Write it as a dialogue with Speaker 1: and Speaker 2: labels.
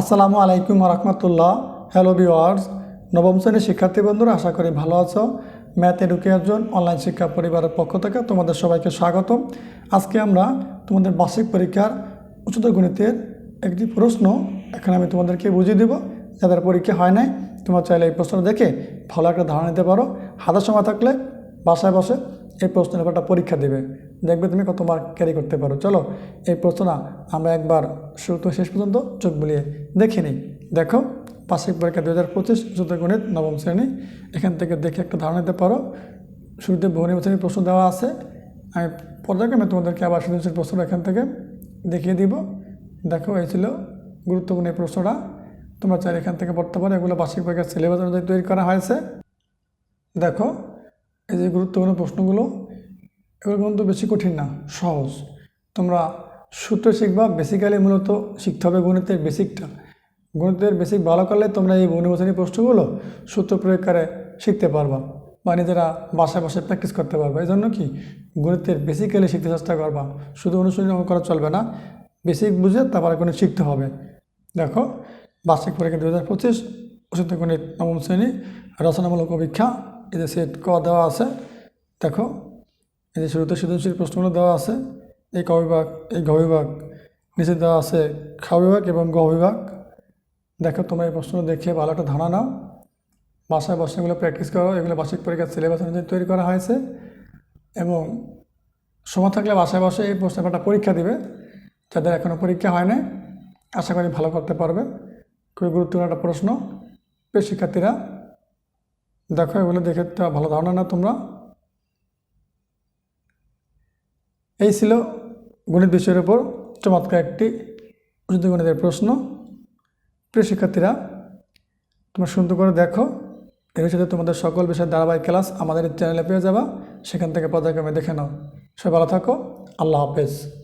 Speaker 1: আসসালামু আলাইকুম রহমতুল্লাহ hello viewers নবম শ্রেণির শিক্ষার্থী বন্ধুরা, আশা করি ভালো আছো। ম্যাথ এডুকেশন অনলাইন শিক্ষা পরিবারের পক্ষ থেকে তোমাদের সবাইকে স্বাগতম। আজকে আমরা তোমাদের বার্ষিক পরীক্ষার উচ্চতর গণিতের একটি প্রশ্ন এখানে আমি তোমাদেরকে বুঝিয়ে দেব। যাদের পরীক্ষা হয় নাই, তোমরা চাইলে এই প্রশ্নটা দেখে ভালো একটা ধারণা নিতে পারো। হাতের সময় থাকলে বাসায় বসে এই প্রশ্নের ব্যাপারটা পরীক্ষা দেবে। দেখবে তুমি কত মার্ক ক্যারি করতে পারো। চলো, এই প্রশ্নটা আমরা একবার শুরু থেকে শেষ পর্যন্ত চোখ বুলিয়ে দেখে নিই। দেখো বার্ষিক পরীক্ষা দু হাজার পঁচিশ উচ্চতর গণিত নবম শ্রেণি। এখান থেকে দেখে একটা ধারণা নিতে পারো। শুরুতে বহু নির্বাচনী প্রশ্ন দেওয়া আছে। আমি পর্যায়ক্রমে তোমাদেরকে আবার সৃজনশীল প্রশ্ন এখান থেকে দেখিয়ে দিব। দেখো, এই ছিল গুরুত্বপূর্ণ এই প্রশ্নটা। তোমরা চাইলে এখান থেকে পড়তে পারো। এগুলো বার্ষিক পরীক্ষার সিলেবাস অনুযায়ী তৈরি করা হয়েছে। দেখো এই যে গুরুত্বপূর্ণ প্রশ্নগুলো, এগুলো কিন্তু বেশি কঠিন না, সহজ। তোমরা সূত্র শিখবা বেসিক্যালি মূলত শিখতে হবে গণিতের বেসিকটা গণিতের বেসিক ভালো করলে তোমরা এই বহুনির্বাচনী প্রশ্নগুলো সূত্র প্রয়োগ করে শিখতে পারবা বা নিজেরা বাসায় বসে প্র্যাকটিস করতে পারবা। এই জন্য কি? গণিতের বেসিক্যালি শিখতে চেষ্টা করবা। শুধু অনুশীলন করা চলবে না বেসিক বুঝে তারপরে গণিত শিখতে হবে। দেখো, বার্ষিক পরীক্ষা দু হাজার পঁচিশ গণিত নবম শ্রেণি, রচনামূলক অভিক্ষা যে সেট ক দেওয়া আছে, দেখো যে শুরুতে সৃজনশীল প্রশ্নগুলো দেওয়া আছে, এই ক বিভাগ, এই ঘ বিভাগ, নিচে দেওয়া আছে খ বিভাগ এবং গ বিভাগ। দেখো, তোমরা এই প্রশ্নগুলো দেখে ভালো একটা ধারণা নাও। বাসায় বসে এগুলো প্র্যাকটিস করো, এগুলো বার্ষিক পরীক্ষার সিলেবাস অনুযায়ী তৈরি করা হয়েছে এবং সময় থাকলে বাসায় বসে এই প্রশ্নটা পরীক্ষা দিবে। যাদের এখনও পরীক্ষা হয় না আশা করি ভালো করতে পারবে। খুবই গুরুত্বপূর্ণ একটা প্রশ্ন। শিক্ষার্থীরা দেখো, এগুলো দেখে ভালো ধারণা না তোমরা। এই ছিল গণিত বিষয়ের উপর চমৎকার একটি উচিত গণিতের প্রশ্ন। প্রিয় শিক্ষার্থীরা, তোমরা সুন্দর করে দেখো। এর সাথে তোমাদের সকল বিষয়ের ধারাবাহিক ক্লাস আমাদের চ্যানেলে পেয়ে যাবা। সেখান থেকে পর্যায়ক্রমে দেখে নাও। সবাই ভালো থাকো। আল্লাহ হাফেজ।